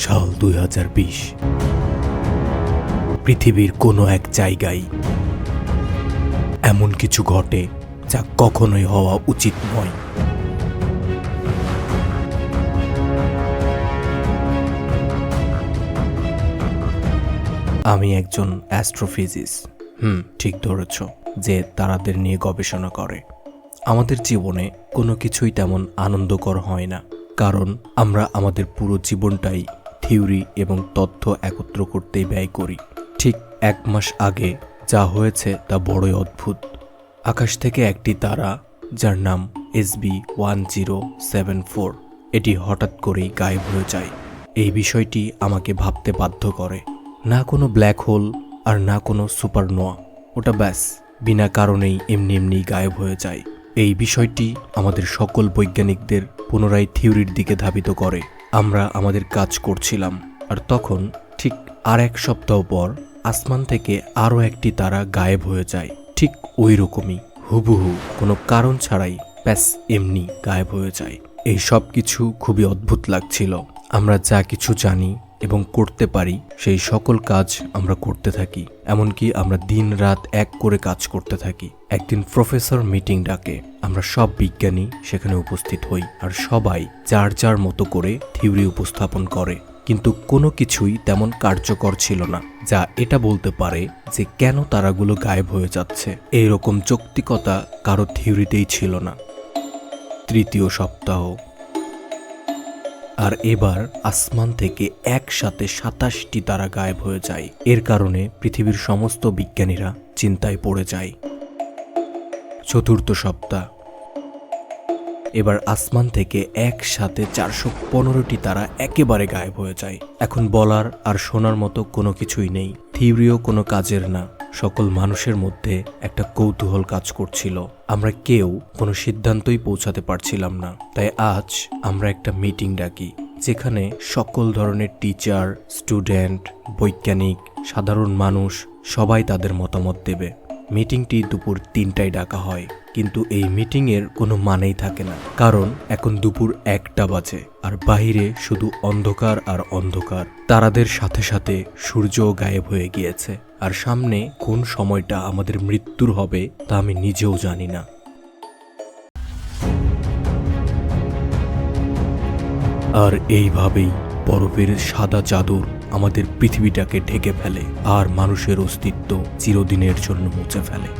সাল দুই হাজার বিশ। পৃথিবীর কোনো এক জায়গায় এমন কিছু ঘটে যা কখনোই হওয়া উচিত নয়। আমি একজন অ্যাস্ট্রোফিজিস। হুম, ঠিক ধরেছ যে তারাদের নিয়ে গবেষণা করে। আমাদের জীবনে কোনো কিছুই তেমন আনন্দকর হয় না, কারণ আমরা আমাদের পুরো জীবনটাই থিওরি এবং তথ্য একত্র করতেই ব্যয় করি। ঠিক এক মাস আগে যা হয়েছে তা বড়ই অদ্ভুত। আকাশ থেকে একটি তারা, যার নাম SB one zero seven four, এটি হঠাৎ করেই গায়েব হয়ে যায়। এই বিষয়টি আমাকে ভাবতে বাধ্য করে। না কোনো ব্ল্যাক হোল আর না কোনো সুপারনোয়া ওটা ব্যাস, বিনা কারণেই এমনি এমনি গায়েব হয়ে যায়। এই বিষয়টি আমাদের সকল বৈজ্ঞানিকদের পুনরায় থিওরির দিকে ধাবিত করে। আমরা আমাদের কাজ করছিলাম। আর তখন ঠিক আর এক সপ্তাহ পর আসমান থেকে আরও একটি তারা গায়েব হয়ে যায়। ঠিক ওই রকমই, হুবহু, কোনো কারণ ছাড়াই ব্যাস এমনি গায়েব হয়ে যায়। এই সব কিছু খুবই অদ্ভুত লাগছিল। আমরা যা কিছু জানি এবং করতে পারি, সেই সকল কাজ আমরা করতে থাকি। এমনকি আমরা দিন রাত এক করে কাজ করতে থাকি। একদিন প্রফেসর মিটিং ডাকে। আমরা সব বিজ্ঞানী সেখানে উপস্থিত হই আর সবাই যার যার মতো করে থিওরি উপস্থাপন করে। কিন্তু কোনো কিছুই তেমন কার্যকর ছিল না, যা এটা বলতে পারে যে কেন তারাগুলো গায়েব হয়ে যাচ্ছে। এই রকম যৌক্তিকতা কারও থিওরিতেই ছিল না। তৃতীয় সপ্তাহ। আর এবার আসমান থেকে একসাথে সাতাশটি তারা গায়েব হয়ে যায়। এর কারণে পৃথিবীর সমস্ত বিজ্ঞানীরা চিন্তায় পড়ে যায়। চতুর্থ সপ্তাহ। এবার আসমান থেকে একসাথে চারশো পনেরোটি তারা একেবারে গায়েব হয়ে যায়। এখন বলার আর শোনার মতো কোনো কিছুই নেই। থিওরিও কোনো কাজের না। সকল মানুষের মধ্যে একটা কৌতূহল কাজ করছিল। আমরা কেউ কোনো সিদ্ধান্তই পৌঁছাতে পারছিলাম না। তাই আজ আমরা একটা মিটিং ডাকি, যেখানে সকল ধরনের টিচার স্টুডেন্ট বৈজ্ঞানিক, সাধারণ মানুষ সবাই তাদের মতামত দেবে। মিটিংটি দুপুর তিনটায় ডাকা হয়, কিন্তু এই মিটিংয়ের কোনো মানেই থাকে না। কারণ এখন দুপুর একটা বাজে, আর বাইরে শুধু অন্ধকার আর অন্ধকার। তারাদের সাথে সাথে সূর্য গায়েব হয়ে গিয়েছে, আর সামনে কোন সময়টা আমাদের মৃত্যুর হবে তা আমি নিজেও জানি না। আর এইভাবেই বরফের সাদা চাদর আমাদের পৃথিবীটাকে ঢেকে ফেলে আর মানুষের অস্তিত্ব চিরদিনের জন্য মুছে ফেলে।